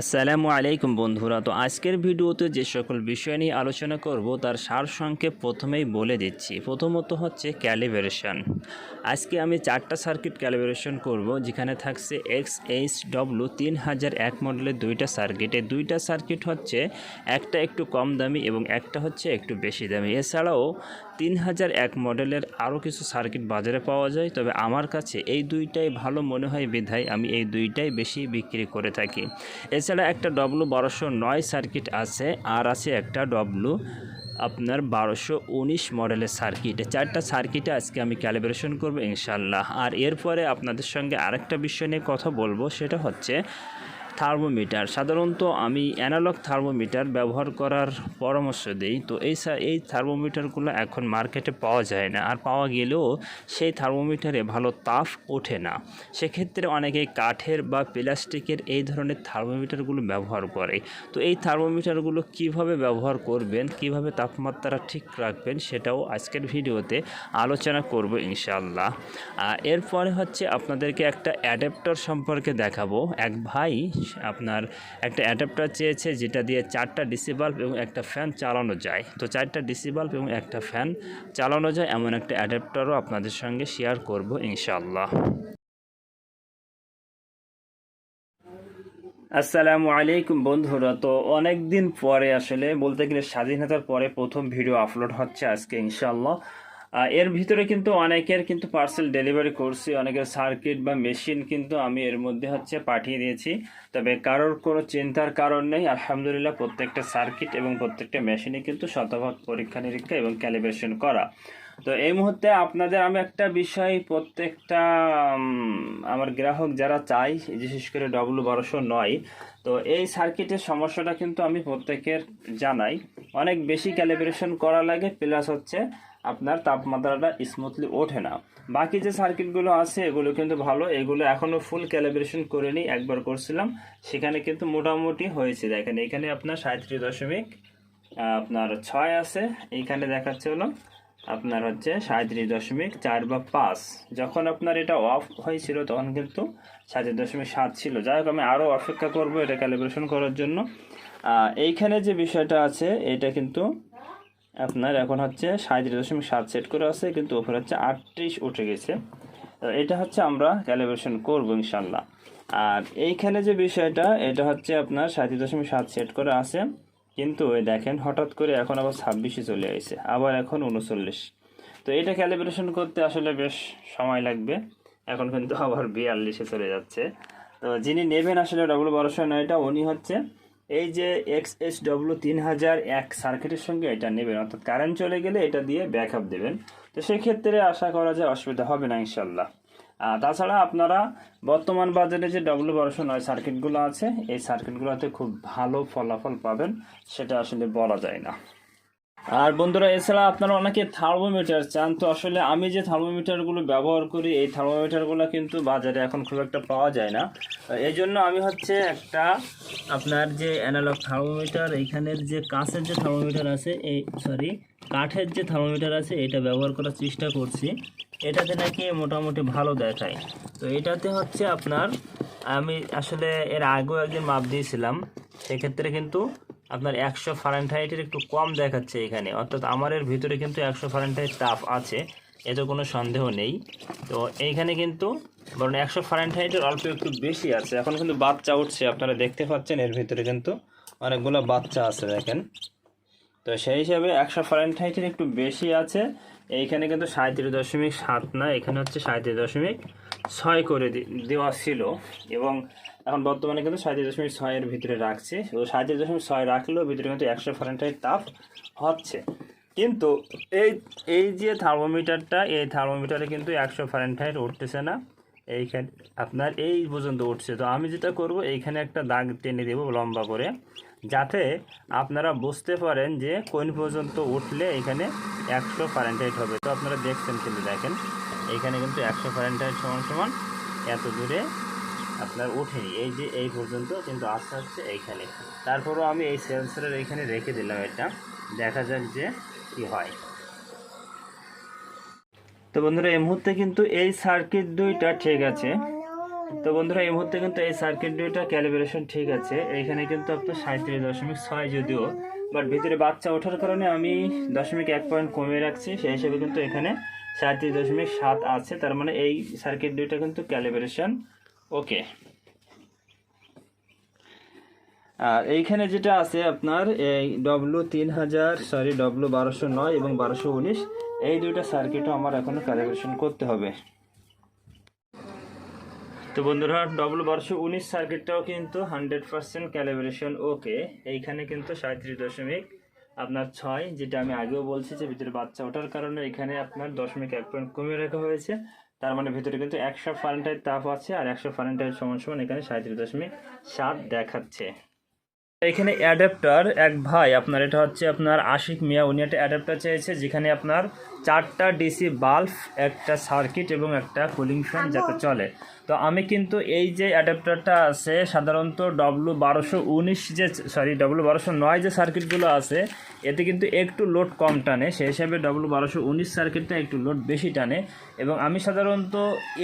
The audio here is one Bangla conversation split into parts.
আসসালামু আলাইকুম বন্ধুরা। তো আজকের ভিডিওতে যে সকল বিষয় নিয়ে আলোচনা করব, তার সার সংক্ষেপ প্রথমেই বলে দিচ্ছি। প্রথমত হচ্ছে ক্যালিব্রেশন। আজকে আমি চারটা সার্কিট ক্যালিব্রেশন করব, যেখানে থাকছে এক্স এইচ ডব্লু তিন হাজার এক মডেলের দুইটা সার্কিট। এই দুইটা সার্কিট হচ্ছে একটা একটু কম দামি এবং একটা হচ্ছে একটু বেশি দামি। এছাড়াও তিন হাজার এক মডেলের আরও কিছু সার্কিট বাজারে পাওয়া যায়, তবে আমার কাছে এই দুইটাই ভালো মনে হয় বিধায় আমি এই দুইটাই বেশি বিক্রি করে থাকি। এছাড়া একটা ডব্লু বারোশো নয় সার্কিট আছে, আর আছে একটা ডব্লু আপনার বারোশো উনিশ মডেলের সার্কিট। চারটা সার্কিটে আজকে আমি ক্যালিব্রেশন করব ইনশাল্লাহ। আর এরপরে আপনাদের সঙ্গে আরেকটা বিষয় নিয়ে কথা বলব, সেটা হচ্ছে থার্মোমিটার। সাধারণত আমি অ্যানালগ থার্মোমিটার ব্যবহার করার পরামর্শ দিই। তো এই এই থার্মোমিটারগুলো এখন মার্কেটে পাওয়া যায় না। আর পাওয়া গেলেও সেই থার্মোমিটারে ভালো তাপ ওঠে না। সেক্ষেত্রে অনেকে কাঠের বা প্লাস্টিকের এই ধরনের থার্মোমিটারগুলো ব্যবহার করে। তো এই থার্মোমিটারগুলো কীভাবে ব্যবহার করবেন, কীভাবে তাপমাত্রা ঠিক রাখবেন সেটাও আজকের ভিডিওতে আলোচনা করব ইনশাল্লাহ এরপরে হচ্ছে আপনাদেরকে একটা অ্যাডাপ্টার সম্পর্কে দেখাবো। এক ভাই আপনার একটা অ্যাডাপ্টার চেয়েছে যেটা দিয়ে চারটা ডিসি বাল্ব এবং একটা ফ্যান চালানো যায়। তো চারটা ডিসি বাল্ব এবং একটা ফ্যান চালানো যায় এমন একটা অ্যাডাপ্টারও আপনাদের সঙ্গে শেয়ার করব ইনশাআল্লাহ। আসসালামু আলাইকুম বন্ধুরা তো অনেক দিন পরে আসলে বলতে গেলে স্বাধীনতার পরে প্রথম ভিডিও আপলোড হচ্ছে আজকে ইনশাআল্লাহ। আহ, এর ভিতরে কিন্তু অনেকের কিন্তু পার্সেল ডেলিভারি করছি, অনেকের সার্কিট বা মেশিন কিন্তু আমি এর মধ্যে হচ্ছে পাঠিয়ে দিয়েছি। তবে কারোর কোনো চিন্তার কারণ নেই, আলহামদুলিল্লাহ প্রত্যেকটা সার্কিট এবং প্রত্যেকটা মেশিনে কিন্তু শতভাগ পরীক্ষা নিরীক্ষা এবং ক্যালিব্রেশন করা। তো এই মুহূর্তে আপনাদের আমি একটা বিষয় প্রত্যেকটা আমার গ্রাহক যারা চাই বিশেষ করে ডব্লু বারোশো নয়, তো এই সার্কিটের সমস্যাটা কিন্তু আমি প্রত্যেকের জানাই। অনেক বেশি ক্যালিব্রেশন করা লাগে প্লাস হচ্ছে আপনার তাপমাত্রাটা স্মুথলি ওঠে না। বাকি যে সার্কিটগুলো আছে, এগুলো কিন্তু ভালো। এগুলো এখনও ফুল ক্যালিব্রেশন করে নিই একবার করছিলাম। সেখানে কিন্তু মোটামুটি হয়েছে। দেখেন, এখানে আপনার সাঁত্রিশ দশমিক আপনার ছয় আছে। এইখানে দেখাচ্ছে হলো আপনার হচ্ছে সাঁত্রিশ দশমিক চার বা পাঁচ। যখন আপনার এটা অফ হয়েছিল, তখন কিন্তু সাঁত্রিশ দশমিক সাত ছিল। যাই হোক, আমি আরও অপেক্ষা করব এটা ক্যালিব্রেশন করার জন্য। এইখানে যে বিষয়টা আছে, এটা কিন্তু আপনার এখন হচ্ছে সাঁত্রিশ দশমিক সাত সেট করে আছে, কিন্তু ওপরে হচ্ছে আটত্রিশ উঠে গেছে। এটা হচ্ছে আমরা ক্যালিব্রেশন করব ইনশাল্লাহ আর এইখানে যে বিষয়টা, এটা হচ্ছে আপনার সাঁত্রিশ দশমিক সাত সেট করে আছে। কিন্তু দেখেন, হঠাৎ করে এখন আবার ছাব্বিশে চলে আসছে আবার এখন উনচল্লিশ। তো এটা ক্যালিব্রেশন করতে আসলে বেশ সময় লাগবে, এখন কিন্তু আবার বিয়াল্লিশে চলে যাচ্ছে। তো যিনি নেবেন আসলে ডবল বারোশো নয়টা উনি হচ্ছে এই যে এক্স এস ডব্লু তিন হাজার এক সার্কিটের সঙ্গে এটা নেবেন, অর্থাৎ কারেন্ট চলে গেলে এটা দিয়ে ব্যাকআপ দেবেন। তো সেক্ষেত্রে আশা করা যায় অসুবিধা হবে না, ইনশাল্লাহ। তাছাড়া আপনারা বর্তমান বাজারে যে ডব্লু বারোশো নয় সার্কিটগুলো আছে, এই সার্কিটগুলোতে খুব ভালো ফলাফল পাবেন, সেটা আসলে বলা যায় না। আর বন্ধুরা, এছাড়া আপনারা অনেকে থার্মোমিটার চান, তো আসলে আমি যে থার্মোমিটারগুলো ব্যবহার করি, এই থার্মোমিটারগুলো কিন্তু বাজারে এখন খুব একটা পাওয়া যায় না। এই জন্য আমি হচ্ছে একটা আপনার যে অ্যানালগ থার্মোমিটার এইখানের যে কাঁচের যে থার্মোমিটার আছে, এই সরি কাঠের যে থার্মোমিটার আছে, এটা ব্যবহার করার চেষ্টা করছি। এটাতে নাকি মোটামুটি ভালো দেখায়। তো এটাতে হচ্ছে আপনার, আমি আসলে এর আগেও একদিন মাপ দিয়েছিলাম, সেক্ষেত্রে কিন্তু আপনার একশো ফারেনহাইটের একটু কম দেখাচ্ছে এখানে। অর্থাৎ আমার এর ভিতরে কিন্তু একশো ফারেনহাইট তাপ আছে, এতে কোনো সন্দেহ নেই। তো এইখানে কিন্তু বরং একশো ফারেনহাইটের অল্প একটু বেশি আছে। এখন কিন্তু বাচ্চা উঠছে, আপনারা দেখতে পাচ্ছেন এর ভিতরে কিন্তু অনেকগুলো বাচ্চা আছে, দেখেন। তো সেই হিসাবে একশো ফারেনহাইটের একটু বেশি আছে। এইখানে কিন্তু সাঁত্রিশ দশমিক সাত না, এখানে হচ্ছে সাঁত্রিশ দশমিক ছয় করে দেওয়া ছিল। এবং এখন বর্তমানে কিন্তু সাঁত্রিশ দশমিক ছয়ের ভিতরে রাখছে। তো সাঁত্রিশ দশমিক ছয় রাখলেও ভিতরে কিন্তু একশো ফারেনহাইট তাপ হচ্ছে। কিন্তু এই এই যে থার্মোমিটারটা এই থার্মোমিটারে কিন্তু একশো ফারেনহাইট উঠতেছে না। এইখানে, আপনার এই পর্যন্ত উঠছে। তো আমি যেটা করব, এইখানে একটা দাগ টেনে দেবো লম্বা করে। যাতে আপনারা বুঝতে পারেন যে কোন পর্যন্ত উঠলে এখানে একশো ফারেনহাইট হবে। তো আপনারা দেখছেন কিন্তু দেখেন এইখানে কিন্তু একশো ফারেনহাইট সমান সমান এত দূরে আপনার ওঠেনি। এই যে এই পর্যন্ত কিন্তু আস্তে আস্তে এইখানে। তারপরও আমি এই সেন্সরের এইখানে রেখে দিলাম এটা। দেখা যাক যে কি হয়। তো বন্ধুরা, এই মুহূর্তে কিন্তু এই সার্কিট দুইটা ঠিক আছে। তো বন্ধুরা, এই মুহূর্তে কিন্তু এই সার্কিট দুইটা ক্যালিব্রেশন ঠিক আছে। এইখানে কিন্তু আপনার সাঁত্রিশ দশমিক ছয় যদিও বাট ভিতরে বাচ্চা ওঠার কারণে আমি দশমিক এক পয়েন্ট কমিয়ে রাখছি। সেই হিসেবে কিন্তু এখানে সাঁত্রিশ দশমিক সাত আছে। তার মানে এই সার্কিট দুইটা কিন্তু ক্যালিব্রেশন ওকে আর এইখানে যেটা আছে আপনার, এই ডব্লু তিন হাজার সরি ডব্লু বারোশো নয় এবং বারোশো উনিশ, এই দুইটা সার্কিটও আমার এখনও ক্যালিব্রেশন করতে হবে। তো বন্ধুরা ডবল বারোশো উনিশ সার্কিটটাও কিন্তু হান্ড্রেড পার্সেন্ট ক্যালিব্রেশন ওকে এইখানে কিন্তু সাঁত্রিশ দশমিক আপনার ছয়, যেটা আমি আগেও বলছি যে ভিতরে বাচ্চা ওঠার কারণে এখানে আপনার দশমিক এক পয়েন্ট কমিয়ে রাখা হয়েছে। তার মানে ভিতরে কিন্তু একশো ফারেন্টাইট তাপ আছে আর একশো ফারেন্টাইট সমান সমান এখানে সাঁত্রিশ দশমিক সাত দেখাচ্ছে। এখানে অ্যাডাপ্টার এক ভাই আপনার এটা হচ্ছে আপনার আশিক মিয়া উনি একটা অ্যাডাপ্টার চেয়েছে যেখানে আপনার চারটা ডিসি বাল্ব একটা সার্কিট এবং একটা কুলিং ফ্যান যাতে চলে। তো আমি কিন্তু এই যে অ্যাডাপ্টারটা আছে সাধারণত ডব্লু বারোশো উনিশ যে সরি ডব্লু বারোশো নয় যে সার্কিটগুলো আছে এতে কিন্তু একটু লোড কম টানে। সেই হিসাবে ডব্লু বারোশো উনিশ সার্কিটটা একটু লোড বেশি টানে। এবং আমি সাধারণত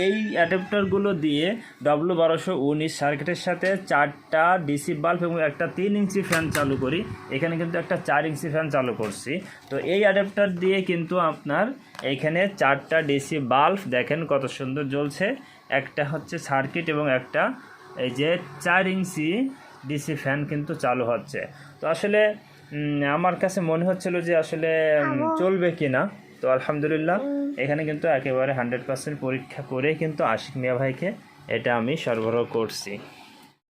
এই অ্যাডাপ্টারগুলো দিয়ে ডব্লু বারোশো উনিশ সার্কিটের সাথে চারটা ডিসি বাল্ব এবং একটা তিন ইঞ্চি ফ্যান চালু করি। এখানে কিন্তু একটা চার ইঞ্চি ফ্যান চালু করছি। তো এই অ্যাডাপ্টার দিয়ে কিন্তু আপনার এইখানে চারটা ডিসি বাল্ব দেখেন কত সুন্দর জ্বলছে। একটা হচ্ছে সার্কিট এবং একটা এই যে চার ইঞ্চি ডিসি ফ্যান কিন্তু চালু হচ্ছে। তো আসলে আমার কাছে মনে হচ্ছিল যে আসলে চলবে কি না তো আলহামদুলিল্লাহ এখানে কিন্তু একেবারে হান্ড্রেড পার্সেন্ট পরীক্ষা করে কিন্তু আশিক মিয়া ভাইকে এটা আমি সরবরাহ করছি।